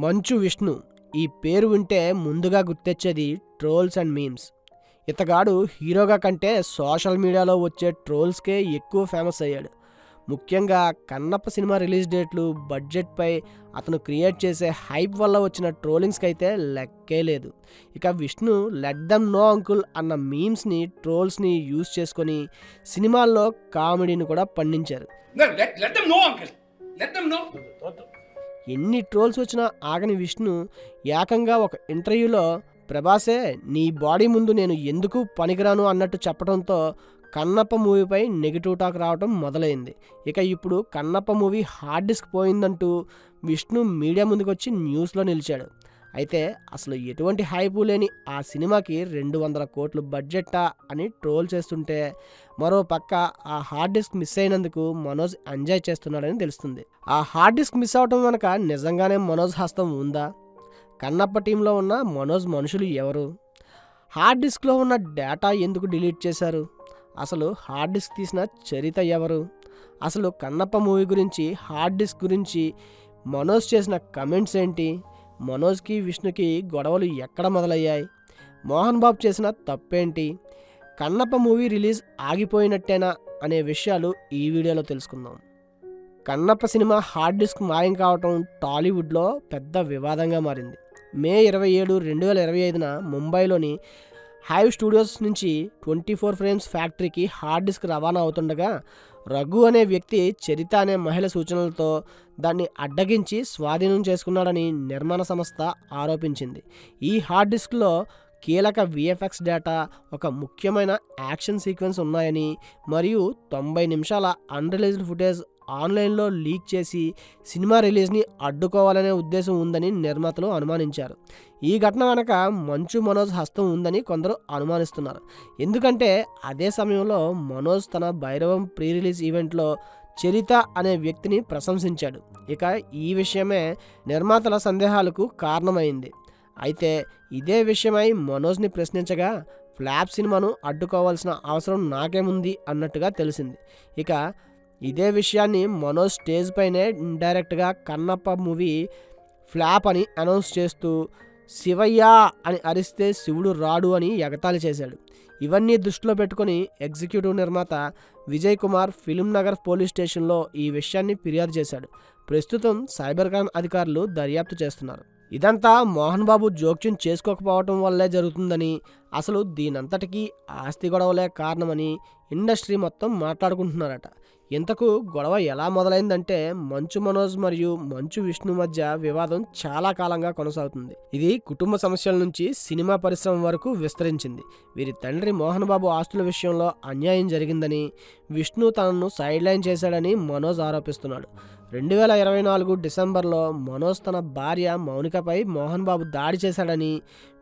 మంచు విష్ణు ఈ పేరు వింటే ముందుగా గుర్తొచ్చేది ట్రోల్స్ అండ్ మీమ్స్. ఇతగాడు హీరోగా కంటే సోషల్ మీడియాలో వచ్చే ట్రోల్స్కే ఎక్కువ ఫేమస్ అయ్యాడు. ముఖ్యంగా కన్నప్ప సినిమా రిలీజ్ డేట్లు బడ్జెట్పై అతను క్రియేట్ చేసే హైప్ వల్ల వచ్చిన ట్రోలింగ్స్కి అయితే లెక్కే లేదు. ఇక Vishnu let them know uncle అన్న మీమ్స్ని ట్రోల్స్ని యూజ్ చేసుకొని సినిమాల్లో కామెడీని కూడా పండించారు. ఎన్ని ట్రోల్స్ వచ్చినా ఆగని విష్ణు ఏకంగా ఒక ఇంటర్వ్యూలో ప్రభాసే నీ బాడీ ముందు నేను ఎందుకు పనికిరాను అన్నట్టు చెప్పడంతో కన్నప్ప మూవీపై నెగిటివ్ టాక్ రావడం మొదలైంది. ఇక ఇప్పుడు కన్నప్ప మూవీ హార్డ్ డిస్క్ పోయిందంటూ విష్ణు మీడియా ముందుకు వచ్చి న్యూస్లో నిలిచాడు. అయితే అసలు ఎటువంటి హైపు లేని ఆ సినిమాకి రెండు వందల కోట్లు బడ్జెట్టా అని ట్రోల్ చేస్తుంటే మరో పక్క ఆ హార్డ్ డిస్క్ మిస్ అయినందుకు మనోజ్ ఎంజాయ్ చేస్తున్నాడని తెలుస్తుంది. ఆ హార్డ్ డిస్క్ మిస్ అవటం వెనక నిజంగానే మనోజ్ హస్తం ఉందా? కన్నప్ప టీంలో ఉన్న మనోజ్ మనుషులు ఎవరు? హార్డ్ డిస్క్లో ఉన్న డేటా ఎందుకు డిలీట్ చేశారు? అసలు హార్డ్ డిస్క్ తీసిన చరిత ఎవరు? అసలు కన్నప్ప మూవీ గురించి హార్డ్ డిస్క్ గురించి మనోజ్ చేసిన కమెంట్స్ ఏంటి? మనోజ్కి విష్ణుకి గొడవలు ఎక్కడ మొదలయ్యాయి? మోహన్ బాబు చేసిన తప్పేంటి? కన్నప్ప మూవీ రిలీజ్ ఆగిపోయినట్టేనా అనే విషయాలు ఈ వీడియోలో తెలుసుకుందాం. కన్నప్ప సినిమా హార్డ్ డిస్క్ మాయం కావటం టాలీవుడ్లో పెద్ద వివాదంగా మారింది. మే ఇరవై ఏడు రెండు వేల ఇరవై ఐదున ముంబైలోని హైవ్ స్టూడియోస్ నుంచి ట్వంటీ ఫోర్ ఫ్రేమ్స్ ఫ్యాక్టరీకి హార్డ్ డిస్క్ రవాణా అవుతుండగా రఘు అనే వ్యక్తి చరిత అనే మహిళ సూచనలతో దాన్ని అడ్డగించి స్వాధీనం చేసుకున్నాడని నిర్మాణ సంస్థ ఆరోపించింది. ఈ హార్డ్ డిస్క్లో కీలక విఎఫ్ఎక్స్ డేటా ఒక ముఖ్యమైన యాక్షన్ సీక్వెన్స్ ఉన్నాయని మరియు తొంభై నిమిషాల అన్రిలీజ్డ్ ఫుటేజ్ ఆన్లైన్లో లీక్ చేసి సినిమా రిలీజ్ని అడ్డుకోవాలనే ఉద్దేశం ఉందని నిర్మాతలు అనుమానించారు. ఈ ఘటన వెనక మంచు మనోజ్ హస్తం ఉందని కొందరు అనుమానిస్తున్నారు. ఎందుకంటే అదే సమయంలో మనోజ్ తన భైరవం ప్రీ రిలీజ్ ఈవెంట్లో చరిత అనే వ్యక్తిని ప్రశంసించాడు. ఇక ఈ విషయమే నిర్మాతల సందేహాలకు కారణమైంది. అయితే ఇదే విషయమై మనోజ్ని ప్రశ్నించగా ఫ్లాప్ సినిమాను అడ్డుకోవాల్సిన అవసరం నాకేముంది? అన్నట్టుగా తెలిసింది. ఇక ఇదే విషయాన్ని మనోజ్ స్టేజ్ పైనే ఇండైరెక్ట్గా కన్నప్ప మూవీ ఫ్లాప్ అని అనౌన్స్ చేస్తూ శివయ్య అని అరిస్తే శివుడు రాడు అని ఎగతాళి చేశాడు. ఇవన్నీ దృష్టిలో పెట్టుకొని ఎగ్జిక్యూటివ్ నిర్మాత విజయ్ కుమార్ ఫిలిం నగర్ పోలీస్ స్టేషన్లో ఈ విషయాన్ని ఫిర్యాదు చేశాడు. ప్రస్తుతం సైబర్ క్రైమ్ అధికారులు దర్యాప్తు చేస్తున్నారు. ఇదంతా మోహన్ బాబు జోక్యం చేసుకోకపోవటం వల్లే జరుగుతుందని అసలు దీనంతటికీ ఆస్తి గొడవలే కారణమని ఇండస్ట్రీ మొత్తం మాట్లాడుకుంటున్నారట. ఇంతకు గొడవ ఎలా మొదలైందంటే మంచు మనోజ్ మరియు మంచు విష్ణు మధ్య వివాదం చాలా కాలంగా కొనసాగుతుంది. ఇది కుటుంబ సమస్యల నుంచి సినిమా పరిశ్రమ వరకు విస్తరించింది. వీరి తండ్రి మోహన్ బాబు ఆస్తుల విషయంలో అన్యాయం జరిగిందని విష్ణు తనను సైడ్ లైన్ చేశాడని మనోజ్ ఆరోపిస్తున్నాడు. రెండు వేల ఇరవై నాలుగు డిసెంబర్లో మనోజ్ తన భార్య మౌనికపై మోహన్ బాబు దాడి చేశాడని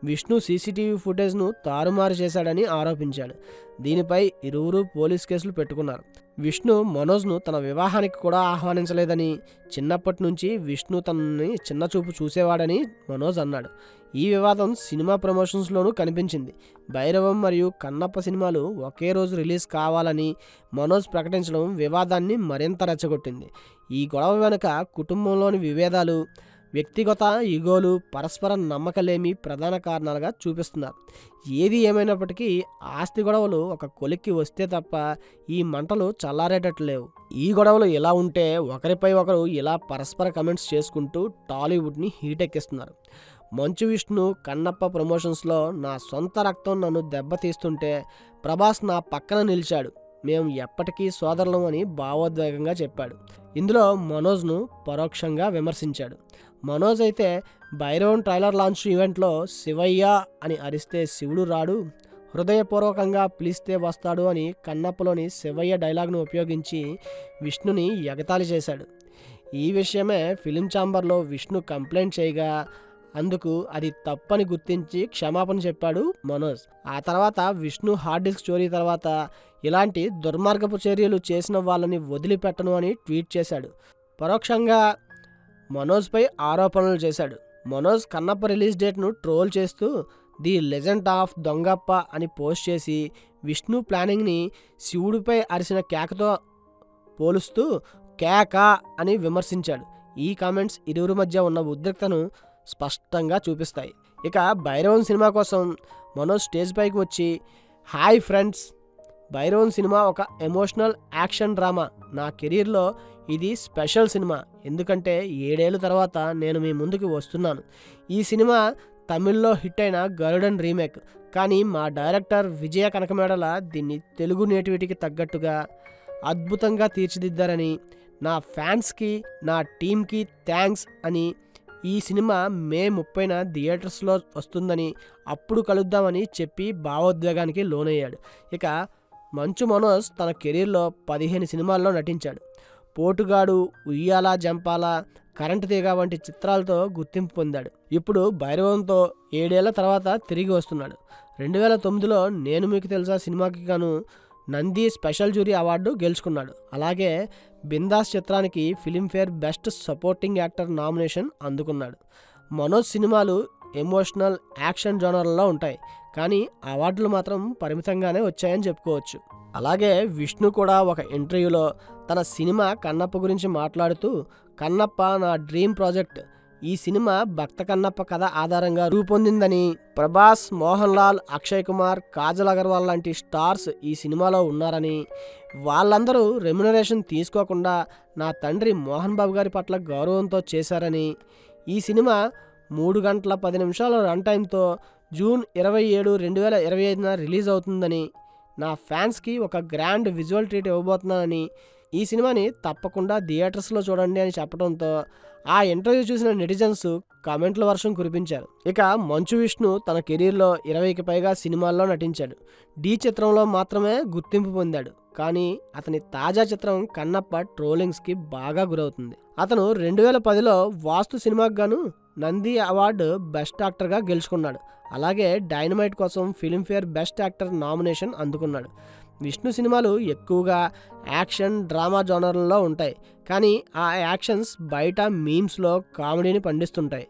విష్ణు సీసీటీవీ ఫుటేజ్ను తారుమారు చేశాడని ఆరోపించాడు. దీనిపై ఇరువురు పోలీస్ కేసులు పెట్టుకున్నారు. విష్ణు మనోజ్ను తన వివాహానికి కూడా ఆహ్వానించలేదని చిన్నప్పటి నుంచి విష్ణు తనని చిన్నచూపు చూసేవాడని మనోజ్ అన్నాడు. ఈ వివాదం సినిమా ప్రమోషన్స్లోనూ కనిపించింది. భైరవం మరియు కన్నప్ప సినిమాలు ఒకే రోజు రిలీజ్ కావాలని మనోజ్ ప్రకటించడం వివాదాన్ని మరింత రెచ్చగొట్టింది. ఈ గొడవ వెనుక కుటుంబంలోని విభేదాలు వ్యక్తిగత ఈగోలు పరస్పర నమ్మకలేమి ప్రధాన కారణాలుగా చూపిస్తున్నారు. ఏది ఏమైనప్పటికీ ఆస్తి గొడవలు ఒక కొలిక్కి వస్తే తప్ప ఈ మంటలు చల్లారేటట్లు లేవు. ఈ గొడవలు ఇలా ఉంటే ఒకరిపై ఒకరు ఇలా పరస్పర కమెంట్స్ చేసుకుంటూ టాలీవుడ్ని హీట్ ఎక్కిస్తున్నారు మంచు విష్ణు కన్నప్ప ప్రమోషన్స్లో నా సొంత రక్తం నన్ను దెబ్బతీస్తుంటే ప్రభాస్ నా పక్కన నిలిచాడు. మేము ఎప్పటికీ సోదరులం అని భావోద్వేగంగా చెప్పాడు. ఇందులో మనోజ్ను పరోక్షంగా విమర్శించాడు. మనోజ్ అయితే భైరవన్ ట్రైలర్ లాంచ్ ఈవెంట్లో శివయ్య అని అరిస్తే శివుడు రాడు హృదయపూర్వకంగా పిలిస్తే వస్తాడు అని కన్నప్పలోని శివయ్య డైలాగ్ను ఉపయోగించి విష్ణుని ఎగతాళి చేశాడు. ఈ విషయమే ఫిలిం ఛాంబర్లో విష్ణు కంప్లైంట్ చేయగా అందుకు అది తప్పని గుర్తించి క్షమాపణ చెప్పాడు మనోజ్. ఆ తర్వాత విష్ణు హార్డ్ డిస్క్ చోరీ తర్వాత ఇలాంటి దుర్మార్గపు చర్యలు చేసిన వాళ్ళని వదిలిపెట్టను అని ట్వీట్ చేశాడు. పరోక్షంగా మనోజ్పై ఆరోపణలు చేశాడు. మనోజ్ కన్నప్ప రిలీజ్ డేట్ను ట్రోల్ చేస్తూ ది లెజెండ్ ఆఫ్ దొంగప్ప అని పోస్ట్ చేసి విష్ణు ప్లానింగ్ని శివుడిపై అరిసిన కేకతో పోలుస్తూ కేక అని విమర్శించాడు. ఈ కామెంట్స్ ఇరువురి మధ్య ఉన్న ఉద్రిక్తను స్పష్టంగా చూపిస్తాయి. ఇక భైరవం సినిమా కోసం మనోజ్ స్టేజ్ పైకి వచ్చి హాయ్ ఫ్రెండ్స్ భైరవన్ సినిమా ఒక ఎమోషనల్ యాక్షన్ డ్రామా. నా కెరీర్లో ఇది స్పెషల్ సినిమా. ఎందుకంటే ఏడేళ్ళ తర్వాత నేను మీ ముందుకు వస్తున్నాను. ఈ సినిమా తమిళ్ళో హిట్ అయిన గరుడన్ రీమేక్. కానీ మా డైరెక్టర్ విజయ కనకమేడల దీన్ని తెలుగు నేటివిటీకి తగ్గట్టుగా అద్భుతంగా తీర్చిదిద్దారని నా ఫ్యాన్స్కి నా టీంకి థ్యాంక్స్ అని ఈ సినిమా మే ముప్పైన థియేటర్స్లో వస్తుందని అప్పుడు కలుద్దామని చెప్పి భావోద్వేగానికి లోనయ్యాడు. ఇక మంచు మనోజ్ తన కెరీర్లో పదిహేను సినిమాల్లో నటించాడు. పోటుగాడు ఉయ్యాల జంపాల కరెంటు తీగ వంటి చిత్రాలతో గుర్తింపు పొందాడు. ఇప్పుడు భైరవంతో ఏడేళ్ళ తర్వాత తిరిగి వస్తున్నాడు. రెండు వేల తొమ్మిదిలో నేను మీకు తెలుసా సినిమాకి గాను నంది స్పెషల్ జ్యూరీ అవార్డు గెలుచుకున్నాడు. అలాగే బిందాస్ చిత్రానికి Filmfare best supporting actor nomination అందుకున్నాడు. మనోజ్ సినిమాలు ఎమోషనల్ యాక్షన్ జోనర్లలో ఉంటాయి. కానీ అవార్డులు మాత్రం పరిమితంగానే వచ్చాయని చెప్పుకోవచ్చు. అలాగే విష్ణు కూడా ఒక ఇంటర్వ్యూలో తన సినిమా కన్నప్ప గురించి మాట్లాడుతూ కన్నప్ప నా డ్రీమ్ ప్రాజెక్ట్. ఈ సినిమా భక్త కన్నప్ప కథ ఆధారంగా రూపొందిందని ప్రభాస్ మోహన్ లాల్ అక్షయ్ కుమార్ కాజల్ అగర్వాల్ లాంటి స్టార్స్ ఈ సినిమాలో ఉన్నారని. వాళ్ళందరూ రెమ్యునరేషన్ తీసుకోకుండా నా తండ్రి మోహన్ బాబు గారి పట్ల గౌరవంతో చేశారని. ఈ సినిమా మూడు గంటల పది నిమిషాల రన్ టైంతో జూన్ ఇరవై ఏడు రెండు వేల ఇరవై ఐదున రిలీజ్ అవుతుందని నా ఫ్యాన్స్కి ఒక గ్రాండ్ విజువల్ ట్రీట్ ఇవ్వబోతున్నానని ఈ సినిమాని తప్పకుండా థియేటర్స్లో చూడండి అని చెప్పడంతో ఆ ఇంటర్వ్యూ చూసిన నెటిజన్స్ కామెంట్ల వర్షం కురిపించారు. ఇక మంచు విష్ణు తన కెరీర్లో ఇరవైకి పైగా సినిమాల్లో నటించాడు. డి చిత్రంలో మాత్రమే గుర్తింపు పొందాడు. కానీ అతని తాజా చిత్రం కన్నప్ప ట్రోలింగ్స్కి బాగా గురవుతుంది. అతను రెండు వేల పదిలో వాస్తు సినిమాకు గాను నంది అవార్డు బెస్ట్ యాక్టర్గా గెలుచుకున్నాడు. అలాగే డైనమైట్ కోసం ఫిలింఫేర్ బెస్ట్ యాక్టర్ నామినేషన్ అందుకున్నాడు. విష్ణు సినిమాలు ఎక్కువగా యాక్షన్ డ్రామా జోనర్లలో ఉంటాయి. కానీ ఆ యాక్షన్స్ బయట మీమ్స్లో కామెడీని పండిస్తుంటాయి.